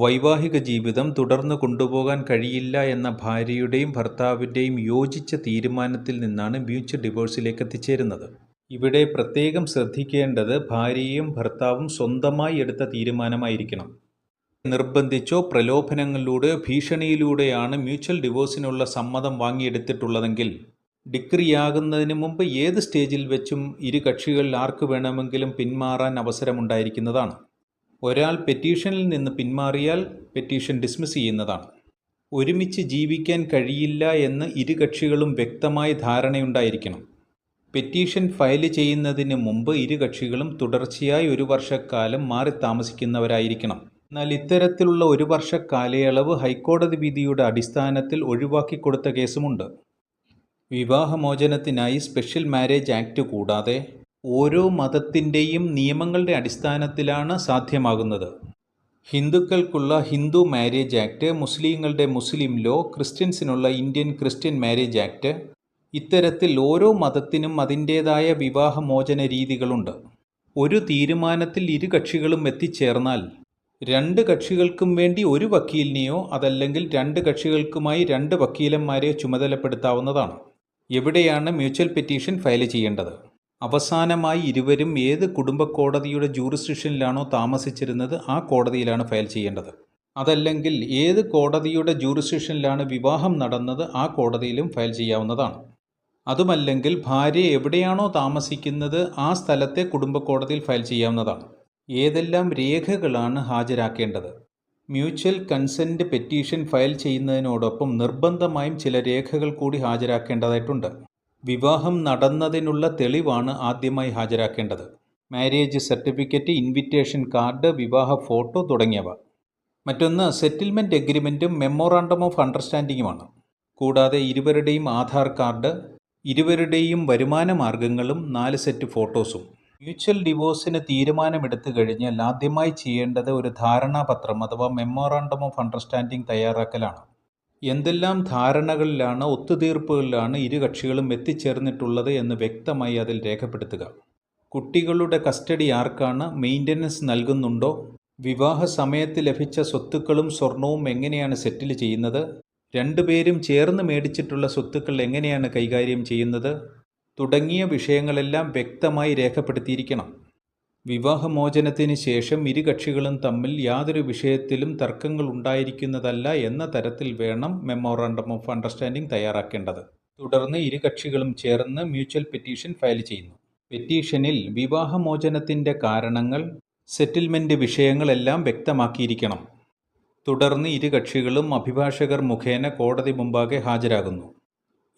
വൈവാഹിക ജീവിതം തുടർന്നു കൊണ്ടുപോകാൻ കഴിയില്ല എന്ന ഭാര്യയുടെയും ഭർത്താവിന്റെയും യോജിച്ച തീരുമാനത്തിൽ നിന്നാണ് മ്യൂച്വൽ ഡിവോഴ്സിലേക്ക് എത്തിച്ചേരുന്നത്. ഇവിടെ പ്രത്യേകം ശ്രദ്ധിക്കേണ്ടത് ഭാര്യയും ഭർത്താവും സ്വന്തമായി എടുത്ത തീരുമാനമായിരിക്കണം. നിർബന്ധിച്ചോ പ്രലോഭനങ്ങളിലൂടെ ഭീഷണിയിലൂടെയാണ് മ്യൂച്വൽ ഡിവോഴ്സിനുള്ള സമ്മതം വാങ്ങിയെടുത്തിട്ടുള്ളതെങ്കിൽ ഡിഗ്രിയാകുന്നതിന് മുമ്പ് ഏത് സ്റ്റേജിൽ വെച്ചും ഇരു കക്ഷികളിൽ ആർക്ക് വേണമെങ്കിലും പിന്മാറാൻ അവസരമുണ്ടായിരിക്കുന്നതാണ്. ഒരാൾ പെറ്റീഷനിൽ നിന്ന് പിന്മാറിയാൽ പെറ്റീഷൻ ഡിസ്മിസ് ചെയ്യുന്നതാണ്. ഒരുമിച്ച് ജീവിക്കാൻ കഴിയില്ല എന്ന് ഇരു കക്ഷികളും വ്യക്തമായ ധാരണയുണ്ടായിരിക്കണം. പെറ്റീഷൻ ഫയൽ ചെയ്യുന്നതിന് മുമ്പ് ഇരു കക്ഷികളും തുടർച്ചയായി ഒരു വർഷക്കാലം മാറി താമസിക്കുന്നവരായിരിക്കണം. എന്നാൽ ഇത്തരത്തിലുള്ള ഒരു വർഷ കാലയളവ് ഹൈക്കോടതി വിധിയുടെ അടിസ്ഥാനത്തിൽ ഒഴിവാക്കി കൊടുത്ത കേസുമുണ്ട്. വിവാഹമോചനത്തിനായി സ്പെഷ്യൽ മാരേജ് ആക്ട് കൂടാതെ ഓരോ മതത്തിന്റെയും നിയമങ്ങളുടെ അടിസ്ഥാനത്തിലാണ് സാധ്യമാകുന്നത്. ഹിന്ദുക്കൾക്കുള്ള ഹിന്ദു മാരേജ് ആക്ട് മുസ്ലിങ്ങളുടെ മുസ്ലിം ലോ ക്രിസ്ത്യൻസിനുള്ള ഇന്ത്യൻ ക്രിസ്ത്യൻ മാരേജ് ആക്ട് ഇത്തരത്തിൽ ഓരോ മതത്തിനും അതിന്റേതായ വിവാഹമോചന രീതികളുണ്ട്. ഒരു തീരുമാനത്തിൽ ഇരു കക്ഷികളും എത്തിച്ചേർന്നാൽ രണ്ട് കക്ഷികൾക്കും വേണ്ടി ഒരു വക്കീലിനെയോ അതല്ലെങ്കിൽ രണ്ട് കക്ഷികൾക്കുമായി രണ്ട് വക്കീലന്മാരെയോ ചുമതലപ്പെടുത്താവുന്നതാണ്. എവിടെയാണ് മ്യൂച്വൽ പെറ്റീഷൻ ഫയൽ ചെയ്യേണ്ടത്? അവസാനമായി ഇരുവരും ഏത് കുടുംബ കോടതിയുടെ ജൂറിസ്ഡിക്ഷനിലാണോ താമസിച്ചിരുന്നത് ആ കോടതിയിലാണ് ഫയൽ ചെയ്യേണ്ടത്. അതല്ലെങ്കിൽ ഏത് കോടതിയുടെ ജൂറിസ്ഡിക്ഷനിലാണ് വിവാഹം നടന്നത് ആ കോടതിയിലും ഫയൽ ചെയ്യാവുന്നതാണ്. അതുമല്ലെങ്കിൽ ഭാര്യ എവിടെയാണോ താമസിക്കുന്നത് ആ സ്ഥലത്തെ കുടുംബ കോടതിയിൽ ഫയൽ ചെയ്യാവുന്നതാണ്. ഏതെല്ലാം രേഖകളാണ് ഹാജരാക്കേണ്ടത്? മ്യൂച്വൽ കൺസെന്റ് പെറ്റീഷൻ ഫയൽ ചെയ്യുന്നതിനോടൊപ്പം നിർബന്ധമായും ചില രേഖകൾ കൂടി ഹാജരാക്കേണ്ടതായിട്ടുണ്ട്. വിവാഹം നടന്നതിനുള്ള തെളിവാണ് ആദ്യമായി ഹാജരാക്കേണ്ടത്. മാരേജ് സർട്ടിഫിക്കറ്റ് ഇൻവിറ്റേഷൻ കാർഡ് വിവാഹ ഫോട്ടോ തുടങ്ങിയവ. മറ്റൊന്ന് സെറ്റിൽമെന്റ് എഗ്രിമെന്റും മെമ്മോറാണ്ടം ഓഫ് അണ്ടർസ്റ്റാൻഡിങ്ങുമാണ്. കൂടാതെ ഇരുവരുടെയും ആധാർ കാർഡ് ഇരുവരുടെയും വരുമാന മാർഗങ്ങളും നാല് സെറ്റ് ഫോട്ടോസും. മ്യൂച്വൽ ഡിവോഴ്സിന് തീരുമാനമെടുത്തു കഴിഞ്ഞാൽ ആദ്യമായി ചെയ്യേണ്ടത് ഒരു ധാരണാപത്രം അഥവാ മെമ്മോറാണ്ടം ഓഫ് അണ്ടർസ്റ്റാൻഡിംഗ് തയ്യാറാക്കലാണ്. എന്തെല്ലാം ധാരണകളിലാണ് ഒത്തുതീർപ്പുകളിലാണ് ഇരു കക്ഷികളും എത്തിച്ചേർന്നിട്ടുള്ളത് എന്ന് വ്യക്തമായി അതിൽ രേഖപ്പെടുത്തുക. കുട്ടികളുടെ കസ്റ്റഡി ആർക്കാണ് മെയിന്റനൻസ് നൽകുന്നുണ്ടോ? വിവാഹ സമയത്ത് ലഭിച്ച സ്വത്തുക്കളും സ്വർണവും എങ്ങനെയാണ് സെറ്റിൽ ചെയ്യുന്നത്? രണ്ടുപേരും ചേർന്ന് മേടിച്ചിട്ടുള്ള സ്വത്തുക്കൾ എങ്ങനെയാണ് കൈകാര്യം ചെയ്യുന്നത്? തുടങ്ങിയ വിഷയങ്ങളെല്ലാം വ്യക്തമായി രേഖപ്പെടുത്തിയിരിക്കണം. വിവാഹമോചനത്തിന് ശേഷം ഇരു കക്ഷികളും തമ്മിൽ യാതൊരു വിഷയത്തിലും തർക്കങ്ങൾ ഉണ്ടായിരിക്കുന്നതല്ല എന്ന തരത്തിൽ വേണം മെമ്മോറാണ്ടം ഓഫ് അണ്ടർസ്റ്റാൻഡിംഗ് തയ്യാറാക്കേണ്ടത്. തുടർന്ന് ഇരു കക്ഷികളും ചേർന്ന് മ്യൂച്വൽ പെറ്റീഷൻ ഫയൽ ചെയ്യുന്നു. പെറ്റീഷനിൽ വിവാഹമോചനത്തിന്റെ കാരണങ്ങൾ സെറ്റിൽമെന്റ് വിഷയങ്ങളെല്ലാം വ്യക്തമാക്കിയിരിക്കണം. തുടർന്ന് ഇരു കക്ഷികളും അഭിഭാഷകർ മുഖേന കോടതി മുമ്പാകെ ഹാജരാകുന്നു.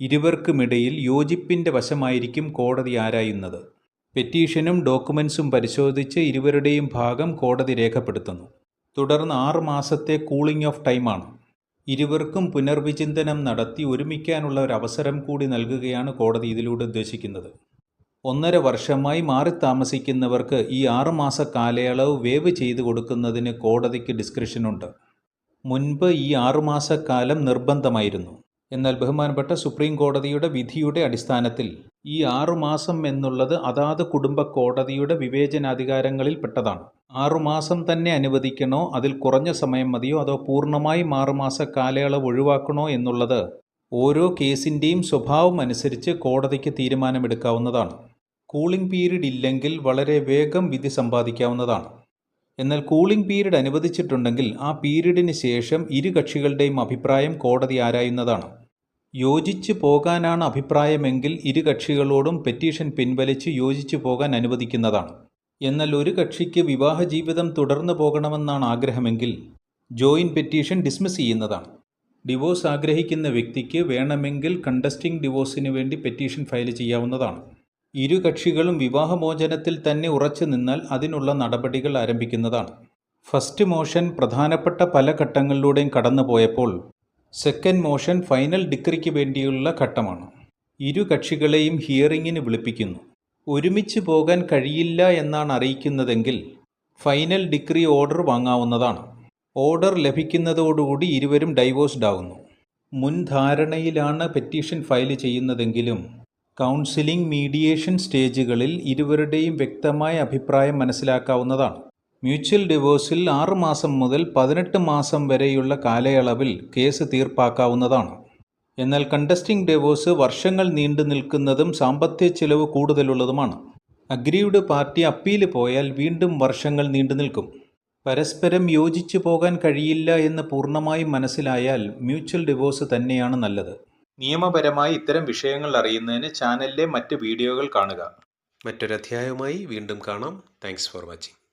ഇരുവർക്കുമിടയിൽ യോജിപ്പിന്റെ വശമായിരിക്കും കോടതി ആരായുന്നത്. പെറ്റീഷനും ഡോക്യുമെൻസും പരിശോധിച്ച് ഇരുവരുടെയും ഭാഗം കോടതി രേഖപ്പെടുത്തുന്നു. തുടർന്ന് ആറ് മാസത്തെ കൂളിംഗ് ഓഫ് ടൈമാണ് ഇരുവർക്കും പുനർവിചിന്തനം നടത്തി ഒരുമിക്കാനുള്ള ഒരു അവസരം കൂടി നൽകുകയാണ് കോടതി ഇതിലൂടെ ഉദ്ദേശിക്കുന്നത്. ഒന്നര വർഷമായി മാറി താമസിക്കുന്നവർക്ക് ഈ ആറുമാസ കാലയളവ് വേവ് ചെയ്തു കൊടുക്കുന്നതിന് കോടതിക്ക് ഡിസ്ക്രിപ്ഷനുണ്ട് മുൻപ് ഈ ആറുമാസക്കാലം നിർബന്ധമായിരുന്നു. എന്നാൽ ബഹുമാനപ്പെട്ട സുപ്രീം കോടതിയുടെ വിധിയുടെ അടിസ്ഥാനത്തിൽ ഈ ആറുമാസം എന്നുള്ളത് അതാത് കുടുംബ കോടതിയുടെ വിവേചനാധികാരങ്ങളിൽ പെട്ടതാണ്. ആറുമാസം തന്നെ അനുവദിക്കണോ അതിൽ കുറഞ്ഞ സമയം മതിയോ അതോ പൂർണമായും ആറുമാസ കാലയളവ് ഒഴിവാക്കണോ എന്നുള്ളത് ഓരോ കേസിന്റെയും സ്വഭാവം അനുസരിച്ച് കോടതിക്ക് തീരുമാനമെടുക്കാവുന്നതാണ്. കൂളിംഗ് പീരീഡ് ഇല്ലെങ്കിൽ വളരെ വേഗം വിധി സമ്പാദിക്കാവുന്നതാണ്. എന്നാൽ കൂളിംഗ് പീരീഡ് അനുവദിച്ചിട്ടുണ്ടെങ്കിൽ ആ പീരീഡിന് ശേഷം ഇരു കക്ഷികളുടെയും അഭിപ്രായം കോടതി ആരായുന്നതാണ്. യോജിച്ചു പോകാനാണ് അഭിപ്രായമെങ്കിൽ ഇരു കക്ഷികളോടും പെറ്റീഷൻ പിൻവലിച്ച് യോജിച്ചു പോകാൻ അനുവദിക്കുന്നതാണ്. എന്നാൽ ഒരു കക്ഷിക്ക് വിവാഹ ജീവിതം തുടർന്നു പോകണമെന്നാണ് ആഗ്രഹമെങ്കിൽ ജോയിന്റ് പെറ്റീഷൻ ഡിസ്മിസ് ചെയ്യുന്നതാണ്. ഡിവോഴ്സ് ആഗ്രഹിക്കുന്ന വ്യക്തിക്ക് വേണമെങ്കിൽ കണ്ടസ്റ്റിംഗ് ഡിവോഴ്സിന് വേണ്ടി പെറ്റീഷൻ ഫയൽ ചെയ്യാവുന്നതാണ്. ഇരു കക്ഷികളും വിവാഹമോചനത്തിൽ തന്നെ ഉറച്ചു നിന്നാൽ അതിനുള്ള നടപടികൾ ആരംഭിക്കുന്നതാണ്. ഫസ്റ്റ് മോഷൻ പ്രധാനപ്പെട്ട പല ഘട്ടങ്ങളിലൂടെയും കടന്നുപോയപ്പോൾ സെക്കൻഡ് മോഷൻ ഫൈനൽ ഡിഗ്രിക്ക് വേണ്ടിയുള്ള ഘട്ടമാണ്. ഇരു കക്ഷികളെയും ഹിയറിങ്ങിന് വിളിപ്പിക്കുന്നു. ഒരുമിച്ച് പോകാൻ കഴിയില്ല എന്നാണ് അറിയിക്കുന്നതെങ്കിൽ ഫൈനൽ ഡിഗ്രി ഓർഡർ വാങ്ങാവുന്നതാണ്. ഓർഡർ ലഭിക്കുന്നതോടുകൂടി ഇരുവരും ഡൈവോഴ്സ്ഡ് ആകുന്നു മുൻധാരണയിലാണ് പെറ്റീഷൻ ഫയൽ ചെയ്യുന്നതെങ്കിലും കൗൺസിലിംഗ് മീഡിയേഷൻ സ്റ്റേജുകളിൽ ഇരുവരുടെയും വ്യക്തമായ അഭിപ്രായം മനസ്സിലാക്കാവുന്നതാണ്. മ്യൂച്വൽ ഡിവോഴ്സിൽ ആറ് മാസം മുതൽ പതിനെട്ട് മാസം വരെയുള്ള കാലയളവിൽ കേസ് തീർപ്പാക്കാവുന്നതാണ്. എന്നാൽ കണ്ടസ്റ്റിംഗ് ഡിവോഴ്സ് വർഷങ്ങൾ നീണ്ടു നിൽക്കുന്നതും സാമ്പത്തിക ചിലവ് കൂടുതലുള്ളതുമാണ്. അഗ്രീവ്ഡ് പാർട്ടി അപ്പീൽ പോയാൽ വീണ്ടും വർഷങ്ങൾ നീണ്ടു നിൽക്കും. പരസ്പരം യോജിച്ചു പോകാൻ കഴിയില്ല എന്ന് പൂർണമായും മനസ്സിലായാൽ മ്യൂച്വൽ ഡിവോഴ്സ് തന്നെയാണ് നല്ലത്. നിയമപരമായി ഇത്തരം വിഷയങ്ങൾ അറിയുന്നതിന് ചാനലിലെ മറ്റ് വീഡിയോകൾ കാണുക. മറ്റൊരധ്യായവുമായി വീണ്ടും കാണാം. Thanks for watching.